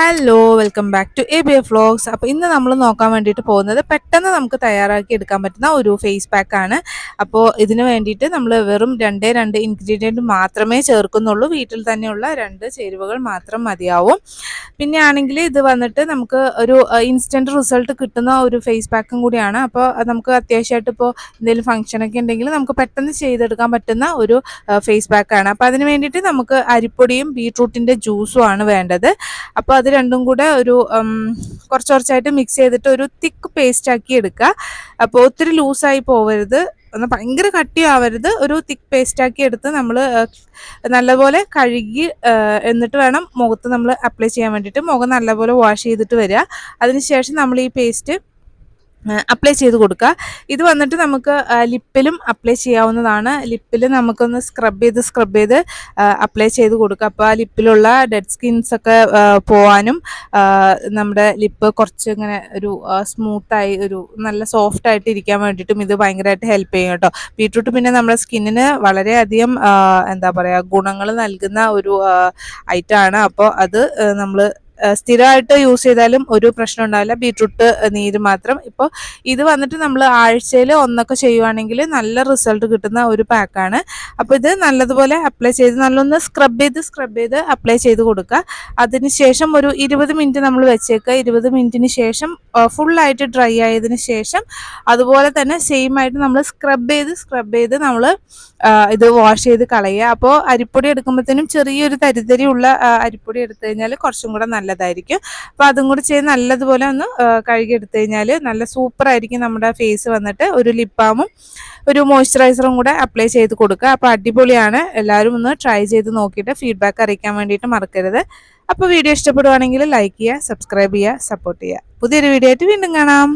Hello welcome back to A B F vlogs അപ്പോൾ ഇന്ന് നമ്മൾ നോക്കാൻ വേണ്ടിയിട്ട് പോകുന്നത് പെട്ടെന്ന് നമുക്ക് തയ്യാറാക്കി എടുക്കാൻ പറ്റുന്ന ഒരു ഫേസ് പാക്ക് ആണ്. അപ്പോൾ ഇതിന് വേണ്ടിയിട്ട് നമ്മൾ വെറും രണ്ടേ രണ്ട് ഇൻഗ്രീഡിയന്റ് മാത്രമേ ചേർക്കുന്നുള്ളൂ. വീട്ടിൽ തന്നെയുള്ള രണ്ട് ചേരുവകൾ മാത്രം മതിയാവും. പിന്നെ ആണെങ്കിൽ ഇത് വന്നിട്ട് നമുക്ക് ഒരു ഇൻസ്റ്റന്റ് റിസൾട്ട് കിട്ടുന്ന ഒരു ഫേസ് പാക്കും കൂടിയാണ്. അപ്പോൾ നമുക്ക് അത്യാവശ്യമായിട്ട് ഇപ്പോൾ എന്തെങ്കിലും ഫംഗ്ഷനൊക്കെ ഉണ്ടെങ്കിൽ നമുക്ക് പെട്ടെന്ന് ചെയ്തെടുക്കാൻ പറ്റുന്ന ഒരു ഫേസ് പാക്കാണ് അപ്പോൾ അതിന് വേണ്ടിയിട്ട് നമുക്ക് അരിപ്പൊടിയും ബീട്രൂട്ടിന്റെ ജ്യൂസും ആണ് വേണ്ടത്. അപ്പോൾ അത് രണ്ടും കൂടെ ഒരു കുറച്ച് കുറച്ചായിട്ട് മിക്സ് ചെയ്തിട്ട് ഒരു തിക്ക് പേസ്റ്റ് ആക്കി എടുക്കുക. അപ്പോൾ ഒത്തിരി ലൂസായി പോവരുത്. ഒന്ന് ഭയങ്കര കട്ടിയാവരുത്. ഒരു തിക്ക് പേസ്റ്റ് ആക്കി എടുത്ത് നമ്മൾ നല്ലപോലെ കഴുകി എന്നിട്ട് വേണം മുഖത്ത് നമ്മൾ അപ്ലൈ ചെയ്യാൻ വേണ്ടിയിട്ട്. മുഖം നല്ലപോലെ വാഷ് ചെയ്തിട്ട് വരിക. അതിനുശേഷം നമ്മൾ ഈ പേസ്റ്റ് അപ്ലൈ ചെയ്ത് കൊടുക്കുക. ഇത് വന്നിട്ട് നമുക്ക് ലിപ്പിലും അപ്ലൈ ചെയ്യാവുന്നതാണ്. ലിപ്പിൽ നമുക്കൊന്ന് സ്ക്രബ് ചെയ്ത് സ്ക്രബ് ചെയ്ത് അപ്ലൈ ചെയ്ത് കൊടുക്കുക. അപ്പോൾ ആ ലിപ്പിലുള്ള ഡെഡ് സ്കിൻസ് ഒക്കെ പോവാനും നമ്മുടെ ലിപ്പ് കുറച്ച് ഇങ്ങനെ ഒരു സ്മൂത്തായി ഒരു നല്ല സോഫ്റ്റ് ആയിട്ട് ഇരിക്കാൻ വേണ്ടിയിട്ടും ഇത് ഭയങ്കരമായിട്ട് ഹെൽപ്പ് ചെയ്യും കേട്ടോ. ബീട്രൂട്ട് പിന്നെ നമ്മുടെ സ്കിന്നിന് വളരെയധികം എന്താ പറയുക ഗുണങ്ങൾ നൽകുന്ന ഒരു ഐറ്റമാണ് അപ്പോൾ അത് നമ്മൾ സ്ഥിരമായിട്ട് യൂസ് ചെയ്താലും ഒരു പ്രശ്നം ഉണ്ടാവില്ല. ബീട്രൂട്ട് നീര് മാത്രം. ഇപ്പോൾ ഇത് വന്നിട്ട് നമ്മൾ ആഴ്ചയിൽ ഒന്നൊക്കെ ചെയ്യുവാണെങ്കിൽ നല്ല റിസൾട്ട് കിട്ടുന്ന ഒരു പാക്കാണ്. അപ്പോൾ ഇത് നല്ലതുപോലെ അപ്ലൈ ചെയ്ത് നല്ലൊന്ന് സ്ക്രബ് ചെയ്ത് സ്ക്രബ് ചെയ്ത് അപ്ലൈ ചെയ്ത് കൊടുക്കുക. അതിനുശേഷം ഒരു ഇരുപത് മിനിറ്റ് നമ്മൾ വെച്ചേക്കുക. ഇരുപത് മിനിറ്റിന് ശേഷം ഫുള്ളായിട്ട് ഡ്രൈ ആയതിന് ശേഷം അതുപോലെ തന്നെ സെയിം ആയിട്ട് നമ്മൾ സ്ക്രബ് ചെയ്ത് സ്ക്രബ് ചെയ്ത് നമ്മൾ ഇത് വാഷ് ചെയ്ത് കളയുക. അപ്പോൾ അരിപ്പൊടി എടുക്കുമ്പോഴത്തേനും ചെറിയൊരു തരിതരി ഉള്ള അരിപ്പൊടി എടുത്തു കഴിഞ്ഞാൽ കുറച്ചും കൂടെ നല്ലതായിരിക്കും. അപ്പോൾ അതും കൂടി ചെയ്ത് നല്ലതുപോലെ ഒന്ന് കഴുകിയെടുത്തു കഴിഞ്ഞാൽ നല്ല സൂപ്പറായിരിക്കും നമ്മുടെ ഫേസ് വന്നിട്ട്. ഒരു ലിപ്പാമും ഒരു മോയ്സ്ചറൈസറും കൂടെ അപ്ലൈ ചെയ്ത് കൊടുക്കുക. അപ്പോൾ അടിപൊളിയാണ്. എല്ലാവരും ഒന്ന് ട്രൈ ചെയ്ത് നോക്കിയിട്ട് ഫീഡ്ബാക്ക് അറിയിക്കാൻ വേണ്ടിയിട്ട് മറക്കരുത്. അപ്പോൾ വീഡിയോ ഇഷ്ടപ്പെടുവാണെങ്കിൽ ലൈക്ക് ചെയ്യുക സബ്സ്ക്രൈബ് ചെയ്യുക സപ്പോർട്ട് ചെയ്യുക. പുതിയൊരു വീഡിയോ ആയിട്ട് വീണ്ടും കാണാം.